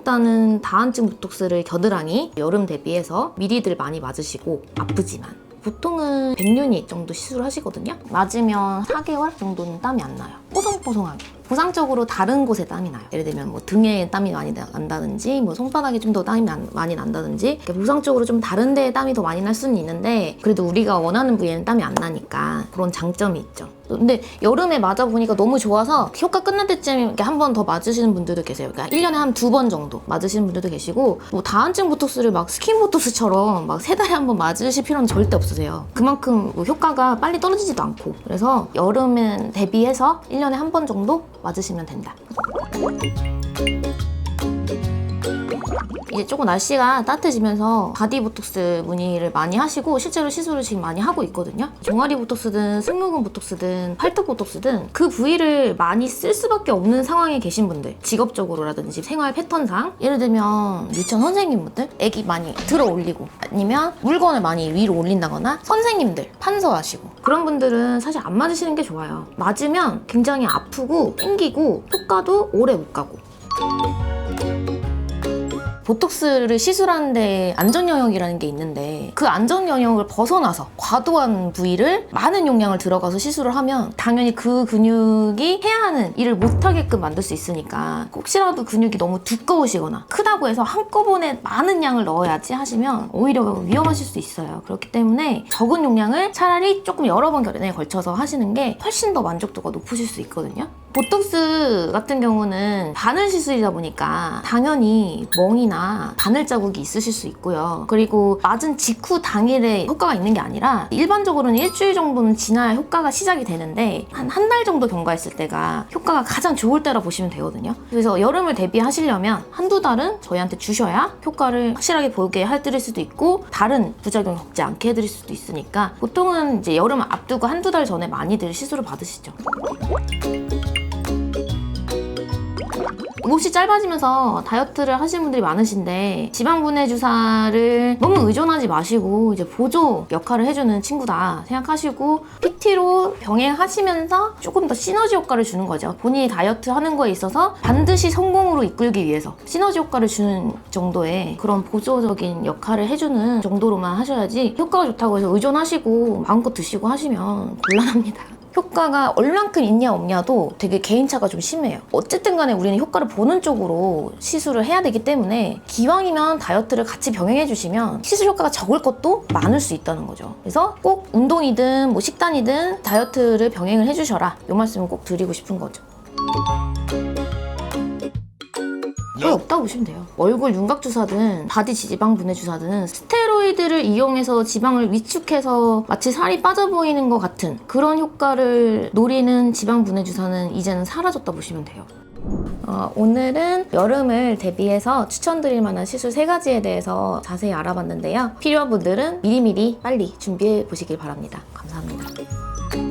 일단은 다한증 보톡스를 겨드랑이 여름 대비해서 미리들 많이 맞으시고 아프지만 보통은 100유닛 정도 시술하시거든요. 맞으면 4개월 정도는 땀이 안 나요. 뽀송뽀송하게. 보상적으로 다른 곳에 땀이 나요. 예를 들면 뭐 등에 땀이 많이 나- 난다든지 뭐 손바닥에 좀 더 땀이 난- 많이 난다든지 보상적으로 좀 다른 데에 땀이 더 많이 날 수는 있는데 그래도 우리가 원하는 부위에는 땀이 안 나니까 그런 장점이 있죠. 근데 여름에 맞아 보니까 너무 좋아서 효과 끝날 때쯤 한 번 더 맞으시는 분들도 계세요. 그러니까 1년에 한 두 번 정도 맞으시는 분들도 계시고 뭐 다한증 보톡스를 막 스킨 보톡스처럼 막 세 달에 한 번 맞으실 필요는 절대 없으세요. 그만큼 뭐 효과가 빨리 떨어지지도 않고 그래서 여름엔 대비해서 1 년에 한 번 정도 맞으시면 된다. 이제 조금 날씨가 따뜻해지면서 바디 보톡스 문의를 많이 하시고 실제로 시술을 지금 많이 하고 있거든요. 종아리 보톡스든 승모근 보톡스든 팔뚝 보톡스든 그 부위를 많이 쓸 수밖에 없는 상황에 계신 분들 직업적으로라든지 생활 패턴상 예를 들면 유치원 선생님분들 애기 많이 들어 올리고 아니면 물건을 많이 위로 올린다거나 선생님들 판서하시고 그런 분들은 사실 안 맞으시는 게 좋아요. 맞으면 굉장히 아프고 땡기고 효과도 오래 못 가고 보톡스를 시술하는데 안전 영역이라는 게 있는데 그 안전 영역을 벗어나서 과도한 부위를 많은 용량을 들어가서 시술을 하면 당연히 그 근육이 해야 하는 일을 못하게끔 만들 수 있으니까 혹시라도 근육이 너무 두꺼우시거나 크다고 해서 한꺼번에 많은 양을 넣어야지 하시면 오히려 위험하실 수 있어요. 그렇기 때문에 적은 용량을 차라리 조금 여러 번 결연에 걸쳐서 하시는 게 훨씬 더 만족도가 높으실 수 있거든요. 보톡스 같은 경우는 바늘 시술이다 보니까 당연히 멍이나 바늘 자국이 있으실 수 있고요. 그리고 맞은 직후 당일에 효과가 있는 게 아니라 일반적으로는 일주일 정도는 지나야 효과가 시작이 되는데 한 한 달 정도 경과했을 때가 효과가 가장 좋을 때라 보시면 되거든요. 그래서 여름을 대비하시려면 한두 달은 저희한테 주셔야 효과를 확실하게 보게 해드릴 수도 있고 다른 부작용 겪지 않게 해드릴 수도 있으니까 보통은 이제 여름 앞두고 한두 달 전에 많이들 시술을 받으시죠. 몹시 짧아지면서 다이어트를 하시는 분들이 많으신데 지방분해 주사를 너무 의존하지 마시고 이제 보조 역할을 해주는 친구다 생각하시고 PT로 병행하시면서 조금 더 시너지 효과를 주는 거죠. 본인이 다이어트 하는 거에 있어서 반드시 성공으로 이끌기 위해서 시너지 효과를 주는 정도의 그런 보조적인 역할을 해주는 정도로만 하셔야지 효과가 좋다고 해서 의존하시고 마음껏 드시고 하시면 곤란합니다. 효과가 얼만큼 있냐 없냐도 되게 개인차가 좀 심해요. 어쨌든 간에 우리는 효과를 보는 쪽으로 시술을 해야 되기 때문에 기왕이면 다이어트를 같이 병행해 주시면 시술 효과가 적을 것도 많을 수 있다는 거죠. 그래서 꼭 운동이든 뭐 식단이든 다이어트를 병행을 해 주셔라. 이 말씀을 꼭 드리고 싶은 거죠. 거의 없다고 보시면 돼요. 얼굴 윤곽 주사든 바디 지방 분해 주사든 스테로이드를 이용해서 지방을 위축해서 마치 살이 빠져 보이는 것 같은 그런 효과를 노리는 지방 분해 주사는 이제는 사라졌다 보시면 돼요. 어, 오늘은 여름을 대비해서 추천드릴 만한 시술 세 가지에 대해서 자세히 알아봤는데요. 필요한 분들은 미리미리 빨리 준비해 보시길 바랍니다. 감사합니다.